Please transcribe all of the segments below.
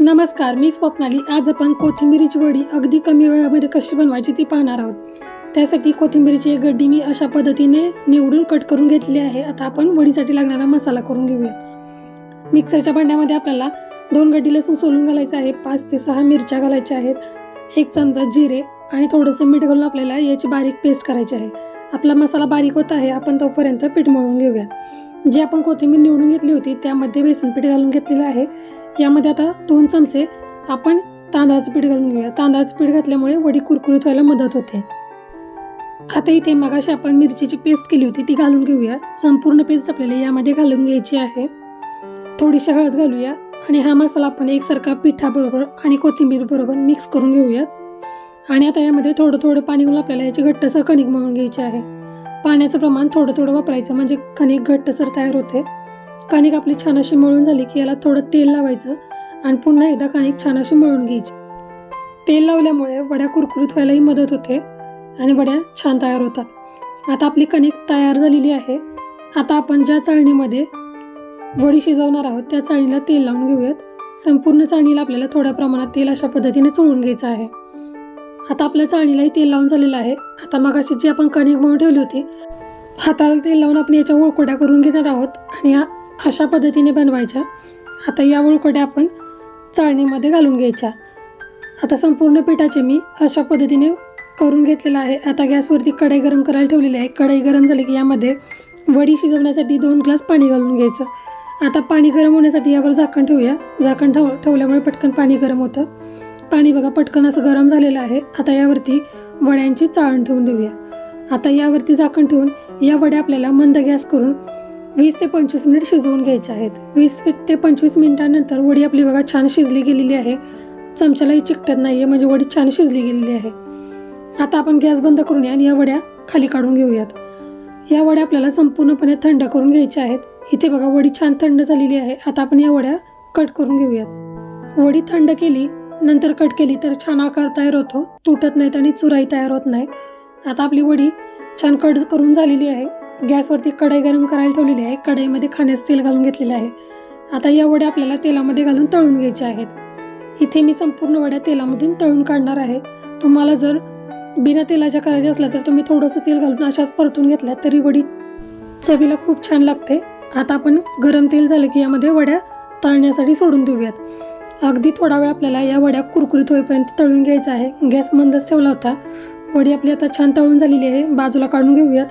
नमस्कार मी स्वप्नाली. आज आपण कोथिंबीरीची वडी अगदी कमी वेळामध्ये कशी बनवायची ती पाहणार आहोत. त्यासाठी कोथिंबीरीची एक गड्डी मी अशा पद्धतीने निवडून कट करून घेतली आहे. आता आपण वडीसाठी लागणारा मसाला करून घेऊया मिक्सरच्या भांड्यामध्ये आपल्याला दोन गड्डी लसूण सोलून घालायचं आहे. पाच ते सहा मिरच्या घालायच्या आहेत. एक चमचा जिरे आणि थोडंसं मीठ घालून आपल्याला याची बारीक पेस्ट करायची आहे. आपला मसाला बारीक होत आहे. आपण तोपर्यंत पीठ मळून घेऊया जी आपण कोथिंबीर निवडून घेतली होती त्यामध्ये बेसन पीठ घालून घेतलेलं आहे. यामध्ये आता दोन चमचे आपण तांदळाचं पीठ घालून घेऊया. तांदळाचं पीठ घातल्यामुळे वडी कुरकुरीत व्हायला मदत होते. आता इथे मगाशी आपण मिरचीची पेस्ट केली होती ती घालून घेऊया. संपूर्ण पेस्ट आपल्याला यामध्ये घालून घ्यायची आहे. थोडीशी हळद घालूया आणि हा मसाला आपण एकसारखा पिठाबरोबर आणि कोथिंबीर बरोबर मिक्स करून घेऊयात. आणि आता यामध्ये थोडं थोडं पाणी घालून आपल्याला याची घट्टसर कणिक म्हणून घ्यायची आहे. पाण्याचं प्रमाण थोडं थोडं वापरायचं. म्हणजे कणिक घट्टसर तयार होते. कणिक आपली छान अशी मळून झाली की याला थोडं तेल लावायचं आणि पुन्हा एकदा कणिक छान अशी मळून घ्यायची. तेल लावल्यामुळे वड्या कुरकुरीत व्हायलाही मदत होते आणि वड्या छान तयार होतात. आता आपली कणिक तयार झालेली आहे. आता आपण ज्या चाळणीमध्ये वडी शिजवणार आहोत त्या चाळणीला तेल लावून घेऊयात. संपूर्ण चाळणीला आपल्याला थोड्या प्रमाणात तेल अशा पद्धतीने चोळून घ्यायचं आहे. आता आपल्या चाळणीलाही तेल लावून झालेलं आहे. आता मगाशी जी आपण कणिक म्हणून ठेवली होती हाताला तेल लावून आपण याच्या उळकोड्या करून घेणार आहोत आणि या अशा पद्धतीने बनवायच्या. आता या उळकोड्या आपण चाळणीमध्ये घालून घ्यायच्या. आता संपूर्ण पिठाचे मी अशा पद्धतीने करून घेतलेलं आहे. आता गॅसवरती कढई गरम करायला ठेवलेली आहे. कढई गरम झाली की यामध्ये वडी शिजवण्यासाठी दोन ग्लास पाणी घालून घ्यायचं. आता पाणी गरम होण्यासाठी यावर झाकण ठेवूया. झाकण ठेव ठेवल्यामुळे पटकन पाणी गरम होतं. पाणी बघा पटकन असं गरम झालेलं आहे. आता यावरती वड्यांची चाळण ठेवून देऊया. आता यावरती झाकण ठेवून या वड्या आपल्याला मंद गॅस करून वीस ते पंचवीस मिनिट शिजवून घ्यायचे आहेत. वीस ते पंचवीस मिनिटांनंतर वडी आपली बघा छान शिजली गेलेली आहे. चमच्यालाही चिकटत नाही आहे म्हणजे वडी छान शिजली गेलेली आहे. आता आपण गॅस बंद करून या आणि या वड्या खाली काढून घेऊयात. या वड्या आपल्याला संपूर्णपणे थंड करून घ्यायच्या आहेत. इथे बघा वडी छान थंड झालेली आहे. आता आपण या वड्या कट करून घेऊयात. वडी थंड केली नंतर कट केली तर छान आकार तयार होतो. तुटत नाहीत आणि चुराई तयार होत नाही. आता आपली वडी छान कट करून झालेली आहे. गॅसवरती कढई गरम करायला ठेवलेली आहे. कढईमध्ये खाण्याचं तेल घालून घेतलेलं आहे. आता या वड्या आपल्याला तेलामध्ये घालून तळून घ्यायच्या आहेत. इथे मी संपूर्ण वड्या तेलामधून तळून काढणार आहे. तुम्हाला जर बिना तेलाच्या करायच्या असल्या तर तुम्ही थोडंसं तेल घालून अशाच परतून घेतल्या तरी वडी चवीला खूप छान लागते. आता आपण गरम तेल झालं की यामध्ये वड्या तळण्यासाठी सोडून देऊयात. अगदी थोडा वेळ आपल्याला या वड्या कुरकुरीत होईपर्यंत तळून घ्यायचा आहे. गॅस मंदच ठेवला होता. वडी आपली आता छान तळून झालेली आहे. बाजूला काढून घेऊयात.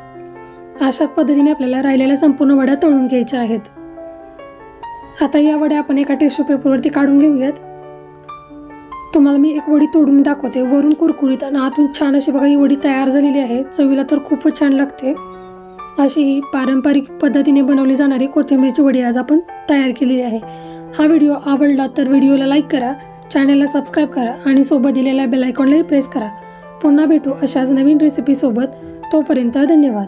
अशाच पद्धतीने आपल्याला राहिलेल्या संपूर्ण वड्या तळून घ्यायच्या आहेत. आता या वड्या आपण एका टिश्यू पेपरवरती काढून घेऊयात. तुम्हाला मी एक वडी तोडून दाखवते. वरून कुरकुरीत आणि आतून छान अशी बघा ही वडी तयार झालेली आहे. चवीला तर खूपच छान लागते. अशी ही पारंपरिक पद्धतीने बनवली जाणारी कोथिंबीरची वडी आज आपण तयार केलेली आहे. हा व्हिडिओ आवडला तर व्हिडिओला लाईक करा चॅनलला सबस्क्राईब करा आणि सोबत दिलेल्या बेल आयकॉनलाही प्रेस करा. पुन्हा भेटू अशाच नवीन रेसिपीसोबत तोपर्यंत धन्यवाद.